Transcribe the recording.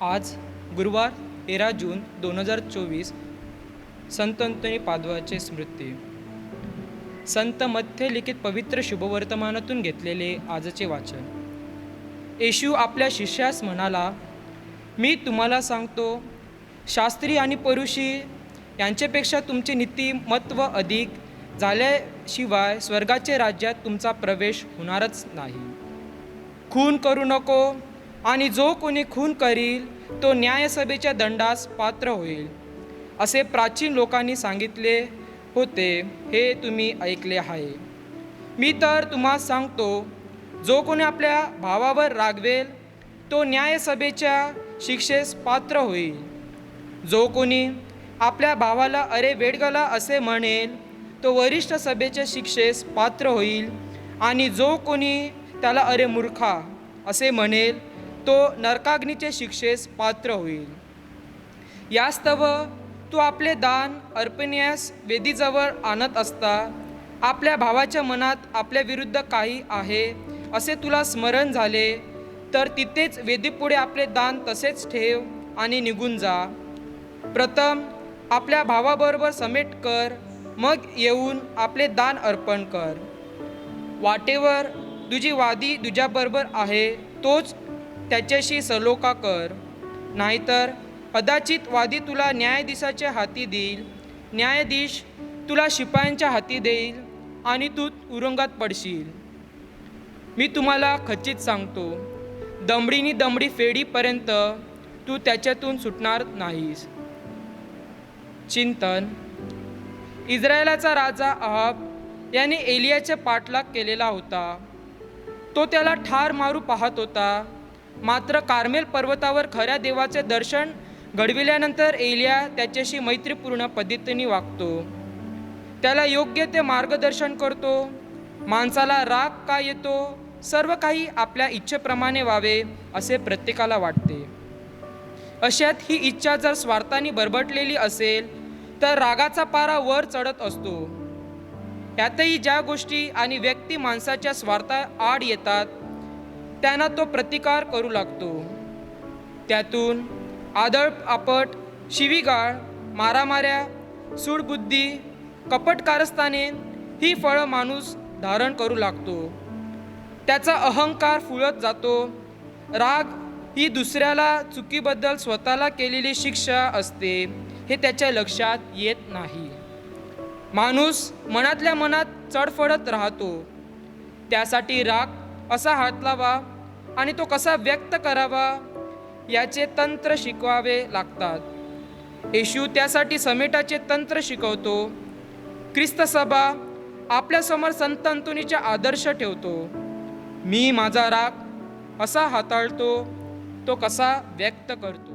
आज गुरुवार तेरा जून दोन हजार चोवीस संत अंतनी पादवाचे स्मृती. संत मध्य लिखित पवित्र शुभवर्तमानातून घेतलेले आजचे वाचन. येशू आपल्या शिष्यास म्हणाला मी तुम्हाला सांगतो शास्त्री आणि परुषी यांच्यापेक्षा तुमचे नीतिमत्व अधिक झाल्याशिवाय स्वर्गाचे राज्यात तुमचा प्रवेश होणारच नाही. खून करू नको आणि जो कोणी खून करील तो न्यायसभेच्या दंडास पात्र होईल. असे प्राचीन लोकांनी सांगितले होते हे तुम्ही ऐकले आहे. मी तर तुम्हाला सांगतो जो कोणी आपल्या भावावर रागवेल तो न्यायसभेच्या शिक्षेस पात्र होईल. जो कोणी आपल्या भावाला अरे वेडगला असे म्हणेल तो वरिष्ठ सभेच्या शिक्षेस पात्र होईल आणि जो कोणी त्याला अरे मूर्खा असे म्हणेल तो नरकाग्नीचे शिक्षेस पात्र होईल. यास्तव तू आपले दान अर्पण्यास वेदीजवळ आणत असता आपल्या भावाच्या मनात आपल्या विरुद्ध काही आहे असे तुला स्मरण झाले तर तिथेच वेदीपुढे आपले दान तसेच ठेव आणि निघून जा. प्रथम आपल्या भावाबरोबर समेट कर मग येऊन आपले दान अर्पण कर. वाटेवर तुझी वादी तुझ्याबरोबर आहे तोच त्याच्याशी सलोका कर. नाहीतर कदाचित वादी तुला न्यायाधीशाच्या हाती देईल. न्यायाधीश तुला शिपायांच्या हाती देईल आणि तू उरंगात पडशील. मी तुम्हाला खचित सांगतो. दमडीनी दमडी फेडीपर्यंत तू त्याच्यातून सुटणार नाहीस. चिंतन. इस्रायलाचा राजा अहाब याने एलियाचा पाठलाग केलेला होता. तो त्याला ठार मारू पाहत होता. मात्र कार्मेल पर्वतावर खऱ्या देवाचे दर्शन घडविल्यानंतर एलिया त्याच्याशी मैत्रीपूर्ण पद्धतीने वागतो. त्याला योग्य ते मार्गदर्शन करतो. माणसाला राग का येतो? सर्व काही आपल्या इच्छेप्रमाणे व्हावे असे प्रत्येकाला वाटते. अशात ही इच्छा जर स्वार्थाने बरबटलेली असेल तर रागाचा पारा वर चढत असतो. यातही ज्या गोष्टी आणि व्यक्ती माणसाच्या स्वार्था आड येतात त्यांना तो प्रतिकार करू लागतो. त्यातून आदळ आपट शिवीगाळ मारामाऱ्या सूडबुद्धी कपटकारस्थाने ही फळं माणूस धारण करू लागतो. त्याचा अहंकार फुलत जातो. राग ही दुसऱ्याला चुकीबद्दल स्वतःला केलेली शिक्षा असते हे त्याच्या लक्षात येत नाही. माणूस मनातल्या मनात चढफडत राहतो. त्यासाठी राग असा हातलावा आणि तो कसा व्यक्त करावा याचे तंत्र शिकवावे लागतात. येशू त्यासाठी समेटाचे तंत्र शिकवतो. ख्रिस्त सभा आपल्यासमोर संत अंतुनीचा आदर्श ठेवतो. मी माझा राग असा हाताळतो तो कसा व्यक्त करतो.